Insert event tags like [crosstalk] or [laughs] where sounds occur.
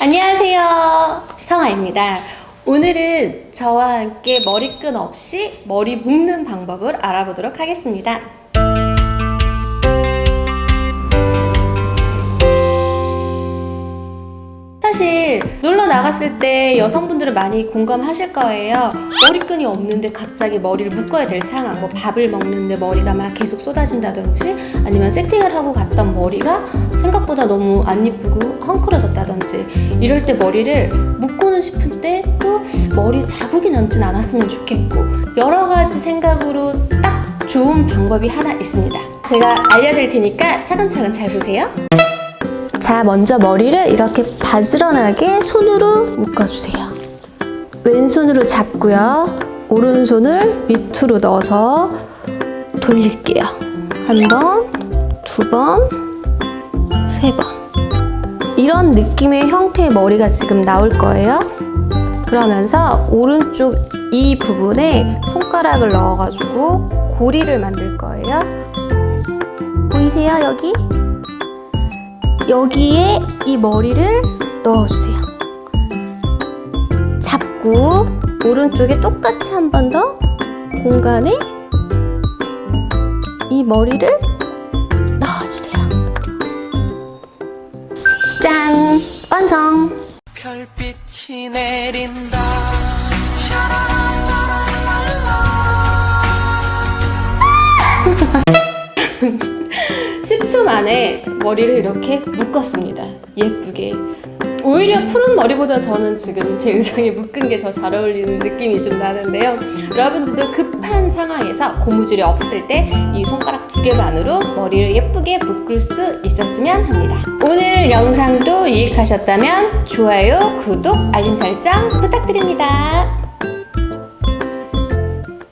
안녕하세요. 성아입니다. 오늘은 저와 함께 머리끈 없이 머리 묶는 방법을 알아보도록 하겠습니다. 놀러 나갔을 때 여성분들은 많이 공감하실 거예요. 머리끈이 없는데 갑자기 머리를 묶어야 될 상황, 뭐 밥을 먹는데 머리가 막 계속 쏟아진다든지 아니면 세팅을 하고 갔던 머리가 생각보다 너무 안 이쁘고 헝클어졌다든지 이럴 때 머리를 묶고는 싶은데 또 머리 자국이 남진 않았으면 좋겠고 여러 가지 생각으로 딱 좋은 방법이 하나 있습니다. 제가 알려드릴 테니까 차근차근 잘 보세요. 자, 먼저 머리를 이렇게 바지런하게 손으로 묶어주세요. 왼손으로 잡고요. 오른손을 밑으로 넣어서 돌릴게요. 한 번, 두 번, 세 번. 이런 느낌의 형태의 머리가 지금 나올 거예요. 그러면서 오른쪽 이 부분에 손가락을 넣어가지고 고리를 만들 거예요. 보이세요, 여기? 여기에 이 머리를 넣어주세요. 잡고 오른쪽에 똑같이 한 번 더 공간에 이 머리를 넣어주세요. 짠! 완성! 별빛이 내린다 [laughs] 10초 만에 머리를 이렇게 묶었습니다. 예쁘게. 오히려 푸른 머리보다 저는 지금 제 의상에 묶은 게 더 잘 어울리는 느낌이 좀 나는데요. 여러분들도 급한 상황에서 고무줄이 없을 때 이 손가락 두 개만으로 머리를 예쁘게 묶을 수 있었으면 합니다. 오늘 영상도 유익하셨다면 좋아요, 구독, 알림 설정 부탁드립니다.